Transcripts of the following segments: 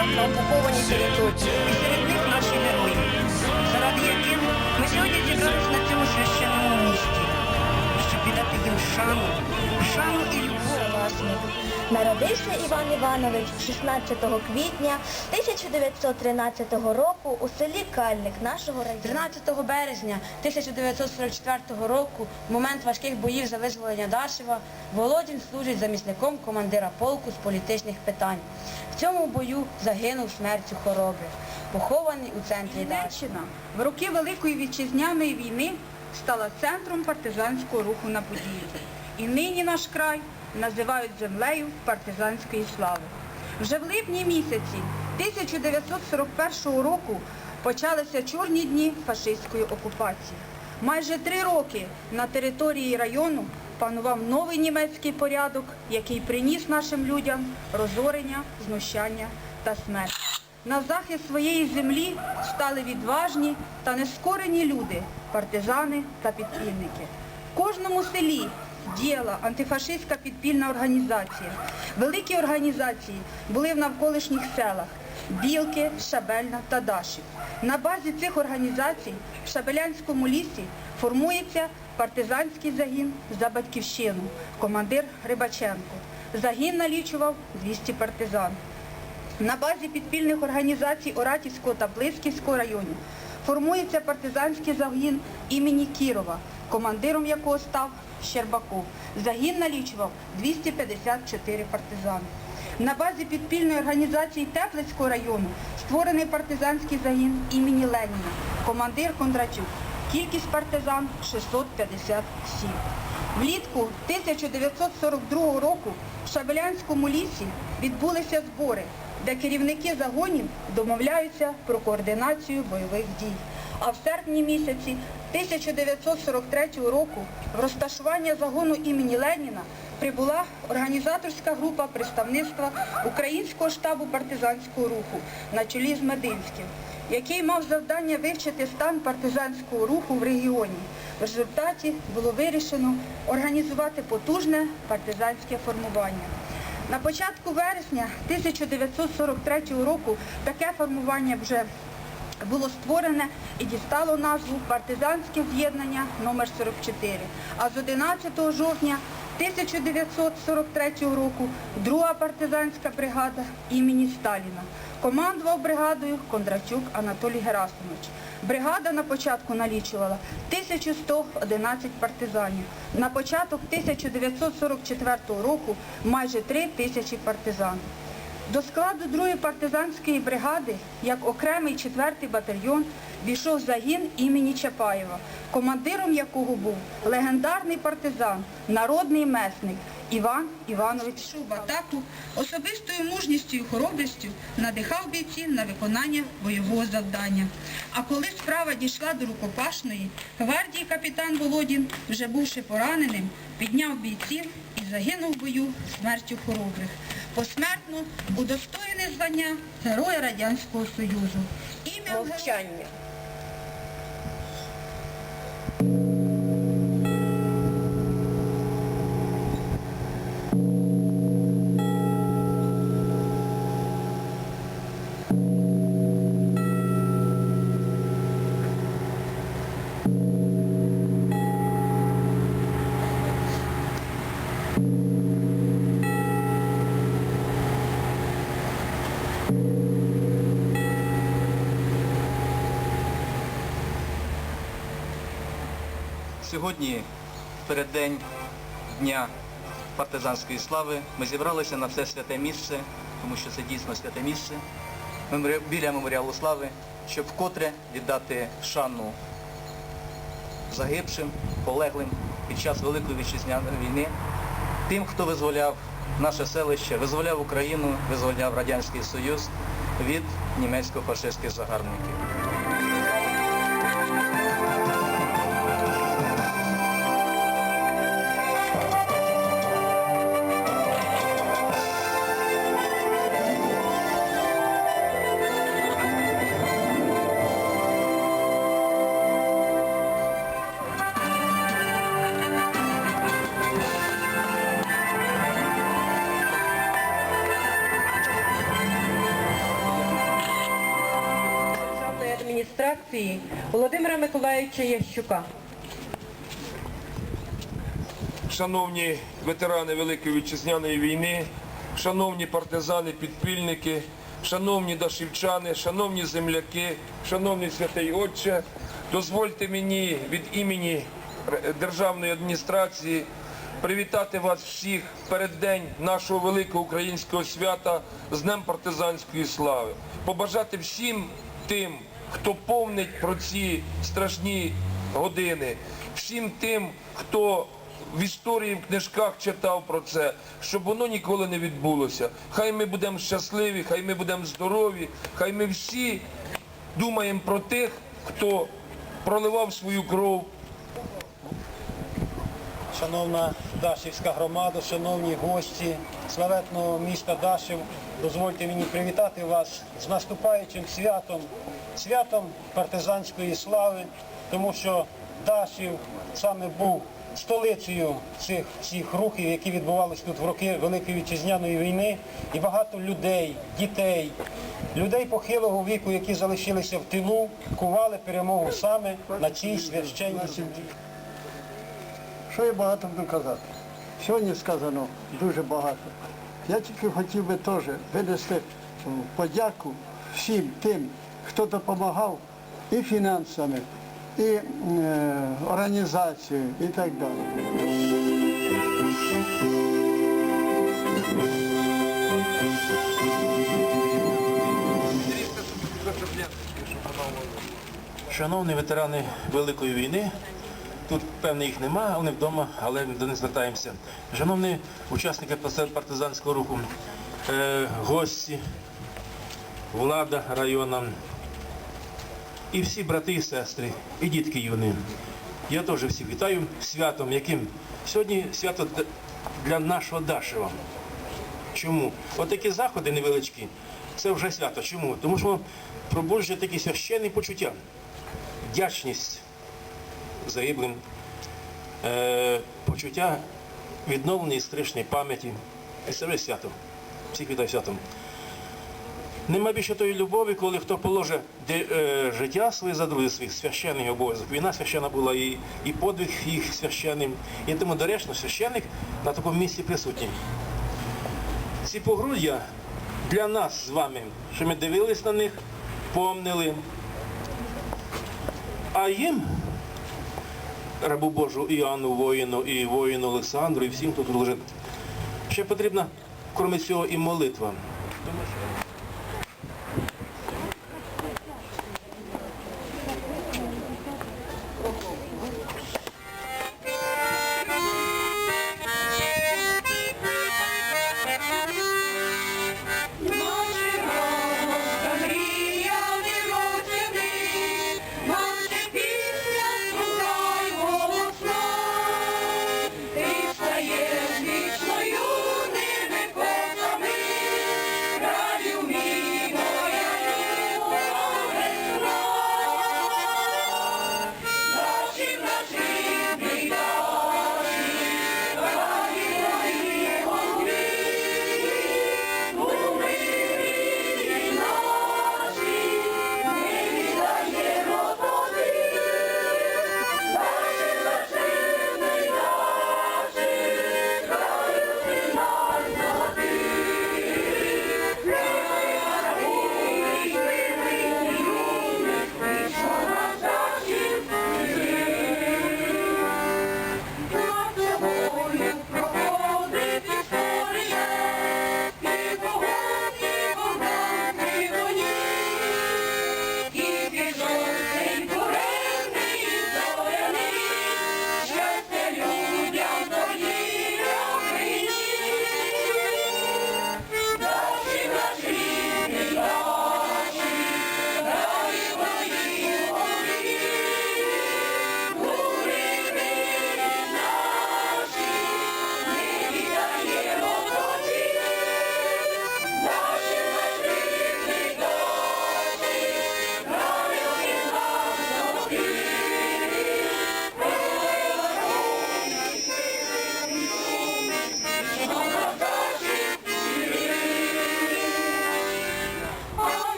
гітлерівським на окупованій території. І серед них наші герої, заради яких ми сьогодні зібрались на цьому священному місці, щоб віддати їм шану, шану і любов. Народився Іван Іванович 16 квітня 1913 року у селі Кальник нашого району. 13 березня 1944 року, в момент важких боїв за визволення Дашева, Володін служить замісником командира полку з політичних питань. В цьому бою загинув смертю хоробрих, похований у центрі Дашева. В роки Великої Вітчизняної війни стала центром партизанського руху на Поділлі. І нині наш край називають землею партизанської слави. Вже в липні місяці 1941 року почалися чорні дні фашистської окупації. Майже три роки на території району панував новий німецький порядок, який приніс нашим людям розорення, знущання та смерть. На захист своєї землі стали відважні та нескорені люди, партизани та підпільники. В кожному селі діяла антифашистська підпільна організація. Великі організації були в навколишніх селах Білки, Шабельна та Дашів. На базі цих організацій в Шабелянському лісі формується партизанський загін за батьківщину, командир Рибаченко. Загін налічував 200 партизан. На базі підпільних організацій Оратівського та Блисківського районів формується партизанський загін імені Кірова, командиром якого став Щербаков. Загін налічував 254 партизани. На базі підпільної організації Теплицького району створений партизанський загін імені Леніна, командир Кондратюк. Кількість партизан 657. Влітку 1942 року в Шабелянському лісі відбулися збори, де керівники загонів домовляються про координацію бойових дій. А в серпні місяці 1943 року в розташування загону імені Леніна прибула організаторська група представництва Українського штабу партизанського руху на чолі з Мединським, який мав завдання вивчити стан партизанського руху в регіоні. В результаті було вирішено організувати потужне партизанське формування. На початку вересня 1943 року таке формування вже було створене і дістало назву Партизанське з'єднання номер 44 А з 11 жовтня 1943 року друга партизанська бригада імені Сталіна. Командував бригадою Кондратюк Анатолій Герасимович. Бригада на початку налічувала 1111 партизанів. На початок 1944 року майже 3 тисячі партизан. До складу другої партизанської бригади, як окремий 4-й батальйон, війшов загін імені Чапаєва, командиром якого був легендарний партизан, народний месник Іван Іванович Йшов в атаку, особистою мужністю і хоробрістю надихав бійців на виконання бойового завдання. А коли справа дійшла до рукопашної, гвардії капітан Володін, вже бувши пораненим, підняв бійців і загинув в бою смертю хоробрих посмертно удостоєне звання Героя Радянського Союзу. Ім'я Мовчання. Сьогодні, в переддень Дня партизанської слави, ми зібралися на це святе місце, тому що це дійсно святе місце, біля меморіалу слави, щоб вкотре віддати шану загибшим, полеглим під час Великої вітчизняної війни, тим, хто визволяв наше селище, визволяв Україну, визволяв Радянський Союз від німецько-фашистських загарбників. Адміністрації Володимира Миколаївича Ящука. Шановні ветерани Великої Вітчизняної війни, шановні партизани, підпільники, шановні дашівчани, шановні земляки, шановний святий Отче, дозвольте мені від імені Державної адміністрації привітати вас всіх перед день нашого великого українського свята з Днем партизанської слави, побажати всім тим, хто повнить про ці страшні години, всім тим, хто в історії в книжках читав про це, щоб воно ніколи не відбулося. Хай ми будемо щасливі, хай ми будемо здорові, хай ми всі думаємо про тих, хто проливав свою кров Шановна Дашівська громада, шановні гості славетного міста Дашів, дозвольте мені привітати вас з наступаючим святом, святом партизанської слави, тому що Дашів саме був столицею цих всіх рухів, які відбувалися тут в роки Великої Вітчизняної війни, і багато людей, дітей, людей похилого віку, які залишилися в тилу, кували перемогу саме на цій священній землі. Що я багато буду казати? Сьогодні сказано дуже багато. Я тільки хотів би теж винести подяку всім тим, хто допомагав і фінансами, і е, організацією, і так далі. Шановні ветерани Великої війни, тут певне їх нема, вони вдома, але до них звертаємося. Шановні учасники партизанського руху, е, гості, влада району, і всі брати і сестри, і дітки юні. Я теж всіх вітаю святом, яким сьогодні свято для нашого Дашева. Чому? Отакі заходи невеличкі, це вже свято. Чому? Тому що пробуджує такі священні почуття вдячність загиблим, е, почуття відновленої історичної пам'яті. І вже свято. Всіх вітаю святом. Нема більше тої любові, коли хто положить де, е, життя своє за друзів своїх священний обов'язок. Війна священна була і, і подвиг їх священним. І тому доречно священник на такому місці присутній. Ці погруддя для нас з вами, що ми дивились на них, помнили, а їм, рабу Божу Іоанну воїну і воїну Олександру, і всім, хто тут лежить, ще потрібна, крім цього, і молитва.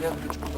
Розріжете ленточку.